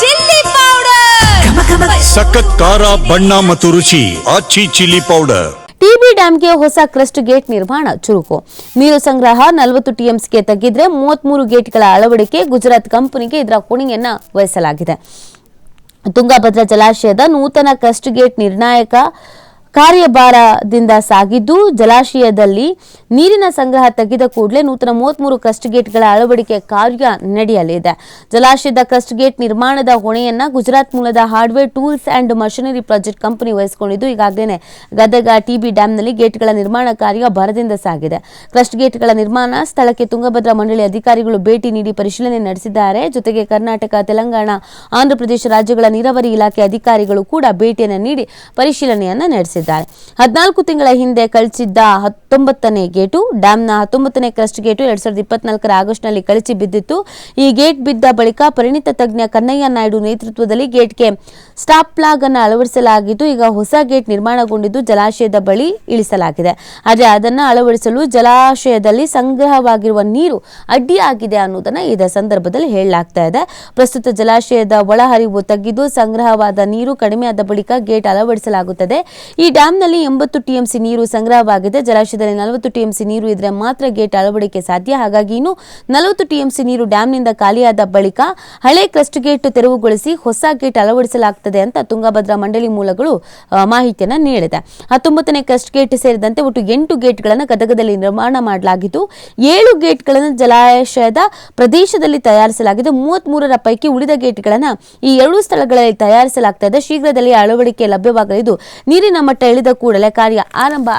Chilli powder. ಸಖತ್ ಖಾರ ಬಣ್ಣ ಮತ್ತು ರುಚಿ. Aachi chilli powder. ಟಿಬಿ ಡ್ಯಾಂಗೆ ಹೊಸ ಕ್ರಸ್ಟ್ ಗೇಟ್ ನಿರ್ಮಾಣ ಚುರುಕು. ನೀರು ಸಂಗ್ರಹ ನಲವತ್ತು ಟಿಎಂಸಿಗೆ ತಗ್ಗಿದ್ರೆ ಮೂವತ್ಮೂರು ಗೇಟ್ಗಳ ಅಳವಡಿಕೆ ಗುಜರಾತ್ ಕಂಪನಿಗೆ ಇದರ ಹೊಣೆಯನ್ನ ವಹಿಸಲಾಗಿದೆ. ತುಂಗಭದ್ರಾ ಜಲಾಶಯದ ನೂತನ ಕ್ರಸ್ಟ್ ಗೇಟ್ ನಿರ್ಣಾಯಕ ಕಾರ್ಯಭಾರದಿಂದ ಸಾಗಿದ್ದು ಜಲಾಶಯದಲ್ಲಿ ನೀರಿನ ಸಂಗ್ರಹ ತೆಗೆದ ಕೂಡಲೇ ನೂತನ ಮೂವತ್ಮೂರು ಕ್ರಸ್ಟ್ ಗೇಟ್ಗಳ ಅಳವಡಿಕೆ ಕಾರ್ಯ ನಡೆಯಲಿದೆ. ಜಲಾಶಯದ ಕ್ರಸ್ಟ್ ಗೇಟ್ ನಿರ್ಮಾಣದ ಹೊಣೆಯನ್ನ ಗುಜರಾತ್ ಮೂಲದ hardware tools and machinery project company ವಹಿಸಿಕೊಂಡಿದ್ದು ಈಗಾಗಲೇ ಗದಗ ಟಿಬಿ ಡ್ಯಾಂನಲ್ಲಿ ಗೇಟ್ಗಳ ನಿರ್ಮಾಣ ಕಾರ್ಯ ಭರದಿಂದ ಸಾಗಿದೆ. ಕ್ರಸ್ಟ್ ಗೇಟ್ಗಳ ನಿರ್ಮಾಣ ಸ್ಥಳಕ್ಕೆ ತುಂಗಭದ್ರಾ ಮಂಡಳಿ ಅಧಿಕಾರಿಗಳು ಭೇಟಿ ನೀಡಿ ಪರಿಶೀಲನೆ ನಡೆಸಿದ್ದಾರೆ. ಜೊತೆಗೆ ಕರ್ನಾಟಕ, ತೆಲಂಗಾಣ, ಆಂಧ್ರಪ್ರದೇಶ ರಾಜ್ಯಗಳ ನೀರಾವರಿ ಇಲಾಖೆ ಅಧಿಕಾರಿಗಳು ಕೂಡ ಭೇಟಿಯನ್ನು ನೀಡಿ ಪರಿಶೀಲನೆಯನ್ನು ನಡೆಸಿದ್ದಾರೆ. ಹದಿನಾಲ್ಕು ತಿಂಗಳ ಹಿಂದೆ ಕಳಿಸಿದ್ದ ಹತ್ತೊಂಬತ್ತನೇ ಗೇಟು, ಡ್ಯಾಮ್ನ ಹತ್ತೊಂಬತ್ತನೇ ಕ್ರಸ್ಟ್ ಗೇಟು ಎರಡ್ ಸಾವಿರದ ಇಪ್ಪತ್ನಾಲ್ಕರ ಆಗಸ್ಟ್ನಲ್ಲಿ ಕಳಚಿ ಬಿದ್ದಿತ್ತು. ಈ ಗೇಟ್ ಬಿದ್ದ ಬಳಿಕ ಪರಿಣಿತ ತಜ್ಞ ಕನ್ನಯ್ಯ ನಾಯ್ಡು ನೇತೃತ್ವದಲ್ಲಿ ಗೇಟ್ಗೆ ಸ್ಟಾಪ್ ಪ್ಲಾಗ್ ಅನ್ನು ಅಳವಡಿಸಲಾಗಿದ್ದು, ಈಗ ಹೊಸ ಗೇಟ್ ನಿರ್ಮಾಣಗೊಂಡಿದ್ದು ಜಲಾಶಯದ ಬಳಿ ಇಳಿಸಲಾಗಿದೆ. ಆದರೆ ಅದನ್ನು ಅಳವಡಿಸಲು ಜಲಾಶಯದಲ್ಲಿ ಸಂಗ್ರಹವಾಗಿರುವ ನೀರು ಅಡ್ಡಿಯಾಗಿದೆ ಅನ್ನೋದನ್ನ ಇದ ಸಂದರ್ಭದಲ್ಲಿ ಹೇಳಲಾಗ್ತಾ ಇದೆ. ಪ್ರಸ್ತುತ ಜಲಾಶಯದ ಒಳಹರಿವು ತಗ್ಗಿದ್ದು, ಸಂಗ್ರಹವಾದ ನೀರು ಕಡಿಮೆಯಾದ ಬಳಿಕ ಗೇಟ್ ಅಳವಡಿಸಲಾಗುತ್ತದೆ. ಈ ಡ್ಯಾಂನಲ್ಲಿ ಎಂಬತ್ತು ಟಿಎಂಸಿ ನೀರು ಸಂಗ್ರಹವಾಗಿದೆ. ಜಲಾಶಯದಲ್ಲಿ ನಲವತ್ತು ಟಿಎಂಸಿ ನೀರು ಇದ್ರೆ ಮಾತ್ರ ಗೇಟ್ ಅಳವಡಿಕೆ ಸಾಧ್ಯ. ಹಾಗಾಗಿ ಇನ್ನು ನಲವತ್ತು ಟಿಎಂಸಿ ನೀರು ಡ್ಯಾಂನಿಂದ ಖಾಲಿಯಾದ ಬಳಿಕ ಹಳೆ ಕ್ರಸ್ಟ್ ಗೇಟ್ ತೆರವುಗೊಳಿಸಿ ಹೊಸ ಗೇಟ್ ಅಳವಡಿಸಲಾಗುತ್ತದೆ ಅಂತ ತುಂಗಭದ್ರಾ ಮಂಡಳಿ ಮೂಲಗಳು ಮಾಹಿತಿಯನ್ನು ನೀಡಿದೆ. ಹತ್ತೊಂಬತ್ತನೇ ಕ್ರಸ್ಟ್ ಗೇಟ್ ಸೇರಿದಂತೆ ಒಟ್ಟು ಎಂಟು ಗೇಟ್ಗಳನ್ನು ಗದಗದಲ್ಲಿ ನಿರ್ಮಾಣ ಮಾಡಲಾಗಿದ್ದು, ಏಳು ಗೇಟ್ಗಳನ್ನು ಜಲಾಶಯದ ಪ್ರದೇಶದಲ್ಲಿ ತಯಾರಿಸಲಾಗಿದೆ. ಮೂವತ್ಮೂರರ ಪೈಕಿ ಉಳಿದ ಗೇಟ್ಗಳನ್ನು ಈ ಎರಡು ಸ್ಥಳಗಳಲ್ಲಿ ತಯಾರಿಸಲಾಗ್ತಾ ಇದೆ. ಶೀಘ್ರದಲ್ಲಿ ಅಳವಡಿಕೆ ಲಭ್ಯವಾಗಲಿದ್ದು, ನೀರಿನ ಇಳಿದ ಕೂಡಲೇ ಕಾರ್ಯ ಆರಂಭ